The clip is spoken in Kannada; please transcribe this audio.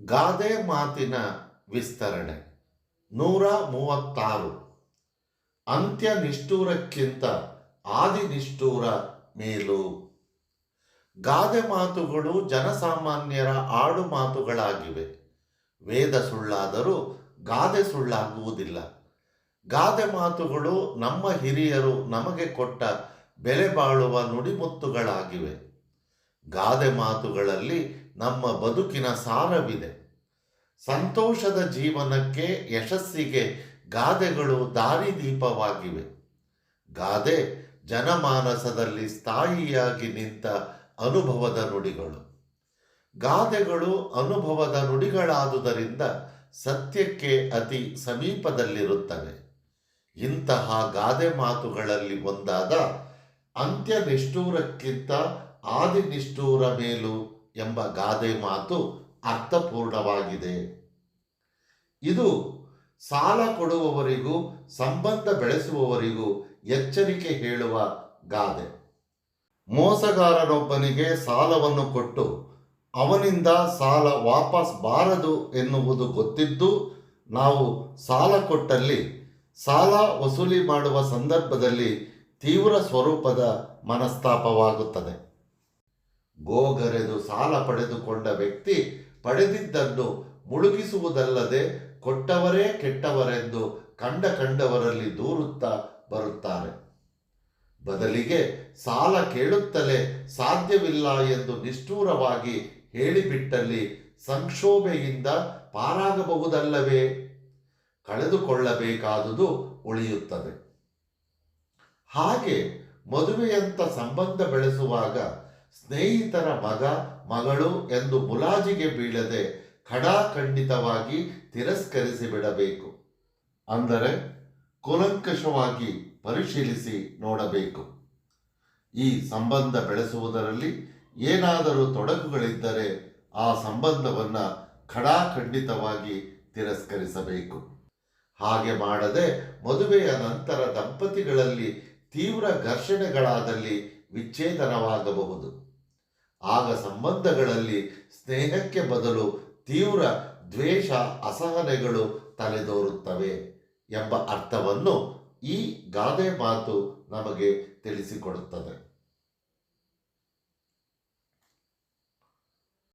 ಗಾದೆ ಮಾತಿನ ವಿಸ್ತರಣೆ. ನೂರ ಮೂವತ್ತಾರು. ಅಂತ್ಯ ನಿಷ್ಠೂರಕ್ಕಿಂತ ಆದಿ ನಿಷ್ಠೂರ ಮೇಲು. ಗಾದೆ ಮಾತುಗಳು ಜನಸಾಮಾನ್ಯರ ಆಡು ಮಾತುಗಳಾಗಿವೆ. ವೇದ ಸುಳ್ಳಾದರೂ ಗಾದೆ ಸುಳ್ಳಾಗುವುದಿಲ್ಲ. ಗಾದೆ ಮಾತುಗಳು ನಮ್ಮ ಹಿರಿಯರು ನಮಗೆ ಕೊಟ್ಟ ಬೆಲೆ ಬಾಳುವ ನುಡಿಮುತ್ತುಗಳಾಗಿವೆ. ಗಾದೆ ಮಾತುಗಳಲ್ಲಿ ನಮ್ಮ ಬದುಕಿನ ಸಾರವಿದೆ. ಸಂತೋಷದ ಜೀವನಕ್ಕೆ ಯಶಸ್ಸಿಗೆ ಗಾದೆಗಳು ದಾರಿದೀಪವಾಗಿವೆ. ಗಾದೆ ಜನಮಾನಸದಲ್ಲಿ ಸ್ಥಾಯಿಯಾಗಿ ನಿಂತ ಅನುಭವದ ನುಡಿಗಳು. ಗಾದೆಗಳು ಅನುಭವದ ನುಡಿಗಳಾದುದರಿಂದ ಸತ್ಯಕ್ಕೆ ಅತಿ ಸಮೀಪದಲ್ಲಿರುತ್ತವೆ. ಇಂತಹ ಗಾದೆ ಮಾತುಗಳಲ್ಲಿ ಒಂದಾದ ಅಂತ್ಯ ಆದಿ ನಿಷ್ಠೂರ ಮೇಲು ಎಂಬ ಗಾದೆ ಮಾತು ಅರ್ಥಪೂರ್ಣವಾಗಿದೆ. ಇದು ಸಾಲ ಕೊಡುವವರಿಗೂ ಸಂಬಂಧ ಬೆಳೆಸುವವರಿಗೂ ಎಚ್ಚರಿಕೆ ಹೇಳುವ ಗಾದೆ. ಮೋಸಗಾರನೊಬ್ಬನಿಗೆ ಸಾಲವನ್ನು ಕೊಟ್ಟು ಅವನಿಂದ ಸಾಲ ವಾಪಸ್ ಬಾರದು ಎನ್ನುವುದು ಗೊತ್ತಿದ್ದು, ನಾವು ಸಾಲ ಕೊಟ್ಟಲ್ಲಿ ಸಾಲ ವಸೂಲಿ ಮಾಡುವ ಸಂದರ್ಭದಲ್ಲಿ ತೀವ್ರ ಸ್ವರೂಪದ ಮನಸ್ತಾಪವಾಗುತ್ತದೆ. ಗೋಗರೆದು ಸಾಲ ಪಡೆದುಕೊಂಡ ವ್ಯಕ್ತಿ ಪಡೆದಿದ್ದನ್ನು ಮುಳುಗಿಸುವುದಲ್ಲದೆ ಕೊಟ್ಟವರೇ ಕೆಟ್ಟವರೆಂದು ಕಂಡ ಕಂಡವರಲ್ಲಿ ದೂರುತ್ತಾ ಬರುತ್ತಾರೆ. ಬದಲಿಗೆ ಸಾಲ ಕೇಳುತ್ತಲೇ ಸಾಧ್ಯವಿಲ್ಲ ಎಂದು ನಿಷ್ಠೂರವಾಗಿ ಹೇಳಿಬಿಟ್ಟಲ್ಲಿ ಸಂಕ್ಷೋಭೆಯಿಂದ ಪಾರಾಗಬಹುದಲ್ಲವೇ? ಕಳೆದುಕೊಳ್ಳಬೇಕಾದುದು ಉಳಿಯುತ್ತದೆ. ಹಾಗೆ ಮದುವೆಯಂತ ಸಂಬಂಧ ಬೆಳೆಸುವಾಗ ಸ್ನೇಹಿತರ ಮಗ, ಮಗಳು ಎಂದು ಮುಲಾಜಿಗೆ ಬೀಳದೆ ಖಡಾಖಂಡಿತವಾಗಿ ತಿರಸ್ಕರಿಸಿ ಬಿಡಬೇಕು. ಅಂದರೆ ಕೂಲಂಕಷವಾಗಿ ಪರಿಶೀಲಿಸಿ ನೋಡಬೇಕು. ಈ ಸಂಬಂಧ ಬೆಳೆಸುವುದರಲ್ಲಿ ಏನಾದರೂ ತೊಡಕುಗಳಿದ್ದರೆ ಆ ಸಂಬಂಧವನ್ನು ಖಡಾಖಂಡಿತವಾಗಿ ತಿರಸ್ಕರಿಸಬೇಕು. ಹಾಗೆ ಮಾಡದೆ ಮದುವೆಯ ನಂತರ ದಂಪತಿಗಳಲ್ಲಿ ತೀವ್ರ ಘರ್ಷಣೆಗಳಾದಲ್ಲಿ ವಿಚ್ಛೇದನವಾಗಬಹುದು. ಆಗ ಸಂಬಂಧಗಳಲ್ಲಿ ಸ್ನೇಹಕ್ಕೆ ಬದಲು ತೀವ್ರ ದ್ವೇಷ, ಅಸಹನೆಗಳು ತಲೆದೋರುತ್ತವೆ ಎಂಬ ಅರ್ಥವನ್ನು ಈ ಗಾದೆ ಮಾತು ನಮಗೆ ತಿಳಿಸಿಕೊಡುತ್ತದೆ.